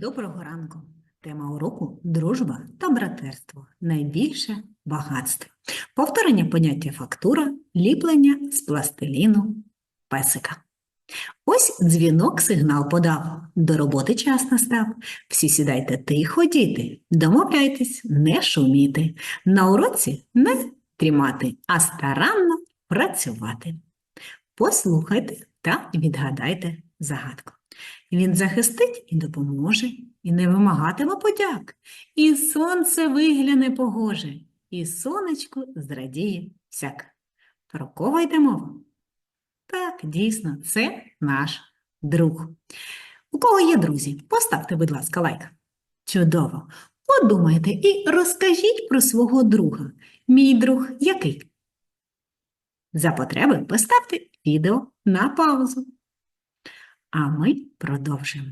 Доброго ранку. Тема уроку дружба та братерство. Найбільше багатство. Повторення поняття фактура, ліплення з пластиліну песика. Ось дзвінок сигнал подав. До роботи час настав. Всі сідайте тихо, діти. Домовляйтесь, не шуміти. На уроці не трімати, а старанно працювати. Послухайте та відгадайте загадку. Він захистить і допоможе, і не вимагатиме подяк, і сонце вигляне погоже, і сонечку зрадіє всяк. Про кого йде мова? Так, дійсно, це наш друг. У кого є друзі? Поставте, будь ласка, лайк. Чудово! Подумайте і розкажіть про свого друга. Мій друг який? За потреби поставте відео на паузу. А ми продовжуємо.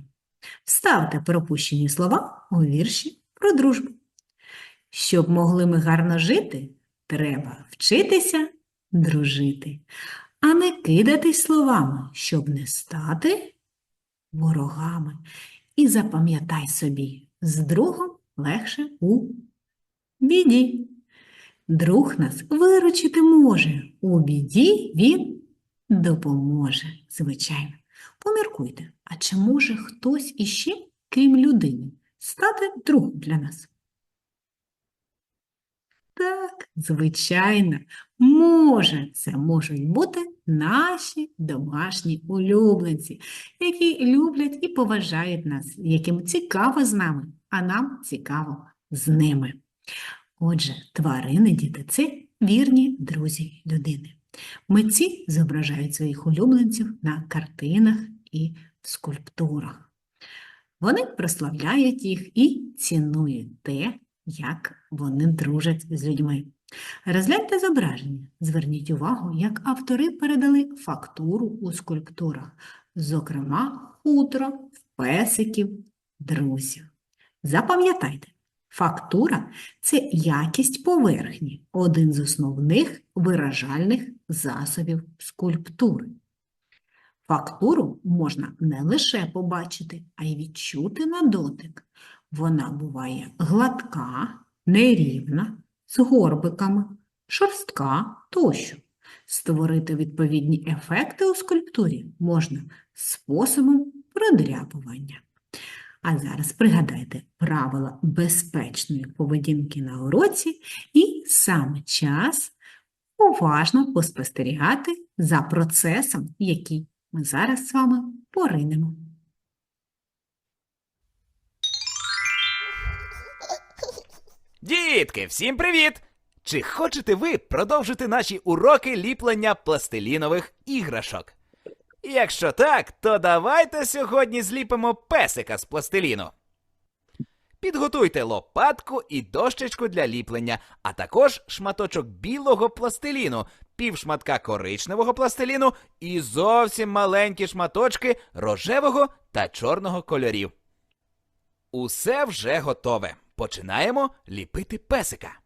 Вставте пропущені слова у вірші про дружбу. Щоб могли ми гарно жити, треба вчитися дружити, а не кидатись словами, щоб не стати ворогами. І запам'ятай собі, з другом легше у біді. Друг нас виручити може, у біді він допоможе, звичайно. Поміркуйте, а чи може хтось іще, крім людини, стати другом для нас? Так, звичайно, може, це можуть бути наші домашні улюбленці, які люблять і поважають нас, яким цікаво з нами, а нам цікаво з ними. Отже, тварини, діти, це вірні друзі людини. Митці зображають своїх улюбленців на картинах і скульптурах. Вони прославляють їх і цінують те, як вони дружать з людьми. Розгляньте зображення, зверніть увагу, як автори передали фактуру у скульптурах, зокрема, хутро, песиків, друзів. Запам'ятайте, фактура – це якість поверхні, один з основних виражальних засобів скульптури. Фактуру можна не лише побачити, а й відчути на дотик. Вона буває гладка, нерівна, з горбиками, шорстка тощо. Створити відповідні ефекти у скульптурі можна способом продряпування. А зараз пригадайте правила безпечної поведінки на уроці і саме час уважно поспостерігати за процесом, який ми зараз з вами поринемо. Дітки, всім привіт! Чи хочете ви продовжити наші уроки ліплення пластилінових іграшок? Якщо так, то давайте сьогодні зліпимо песика з пластиліну. Підготуйте лопатку і дощечку для ліплення, а також шматочок білого пластиліну, півшматка коричневого пластиліну і зовсім маленькі шматочки рожевого та чорного кольорів. Усе вже готове. Починаємо ліпити песика.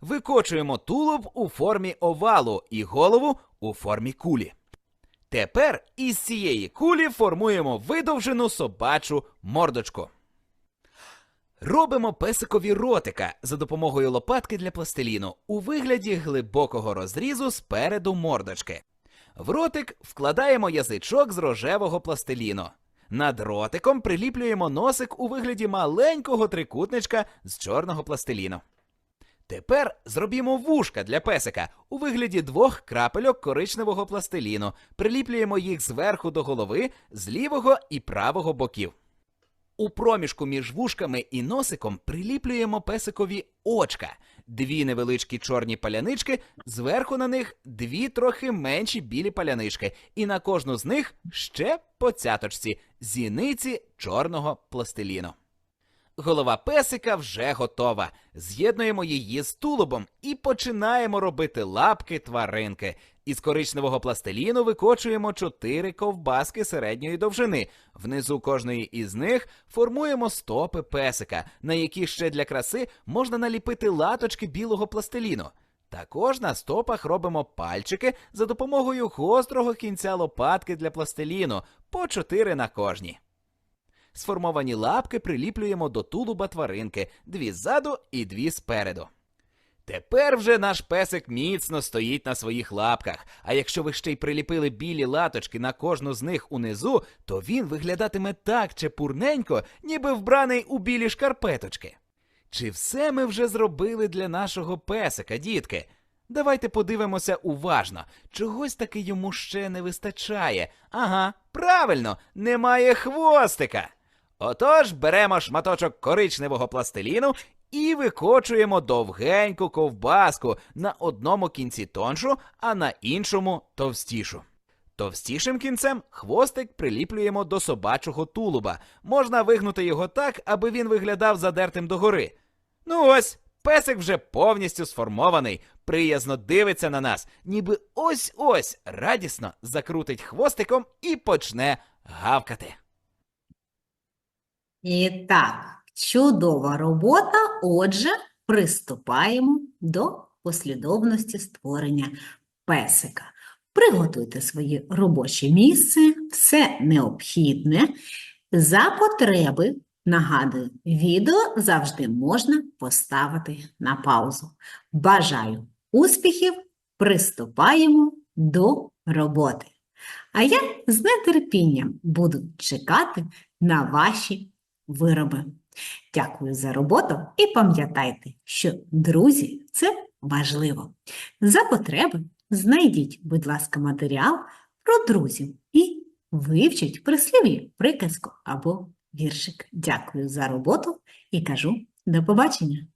Викочуємо тулуб у формі овалу і голову у формі кулі. Тепер із цієї кулі формуємо видовжену собачу мордочку. Робимо песикові ротика за допомогою лопатки для пластиліну у вигляді глибокого розрізу спереду мордочки. В ротик вкладаємо язичок з рожевого пластиліну. Над ротиком приліплюємо носик у вигляді маленького трикутничка з чорного пластиліну. Тепер зробімо вушка для песика у вигляді двох крапельок коричневого пластиліну. Приліплюємо їх зверху до голови з лівого і правого боків. У проміжку між вушками і носиком приліплюємо песикові очка, дві невеличкі чорні палянички, зверху на них дві трохи менші білі палянички, і на кожну з них ще по цяточці зіниці чорного пластиліну. Голова песика вже готова. З'єднуємо її з тулубом і починаємо робити лапки тваринки. Із коричневого пластиліну викочуємо чотири ковбаски середньої довжини. Внизу кожної із них формуємо стопи песика, на які ще для краси можна наліпити латочки білого пластиліну. Також на стопах робимо пальчики за допомогою гострого кінця лопатки для пластиліну, по чотири на кожній. Сформовані лапки приліплюємо до тулуба тваринки, дві ззаду і дві спереду. Тепер вже наш песик міцно стоїть на своїх лапках, а якщо ви ще й приліпили білі латочки на кожну з них унизу, то він виглядатиме так чепурненько, ніби вбраний у білі шкарпеточки. Чи все ми вже зробили для нашого песика, дітки? Давайте подивимося уважно. Чогось таки йому ще не вистачає. Ага, правильно, немає хвостика. Отож, беремо шматочок коричневого пластиліну і викочуємо довгеньку ковбаску на одному кінці тоншу, а на іншому товстішу. Товстішим кінцем хвостик приліплюємо до собачого тулуба. Можна вигнути його так, аби він виглядав задертим догори. Ну ось, песик вже повністю сформований, приязно дивиться на нас, ніби ось-ось радісно закрутить хвостиком і почне гавкати. І так, чудова робота. Отже, приступаємо до послідовності створення песика. Приготуйте своє робоче місце, все необхідне. За потреби, нагадую, відео завжди можна поставити на паузу. Бажаю успіхів, приступаємо до роботи. А я з нетерпінням буду чекати на ваші вироби. Дякую за роботу і пам'ятайте, що друзі це важливо. За потреби знайдіть, будь ласка, матеріал про друзів і вивчіть прислів'я, приказку або віршик. Дякую за роботу і кажу до побачення!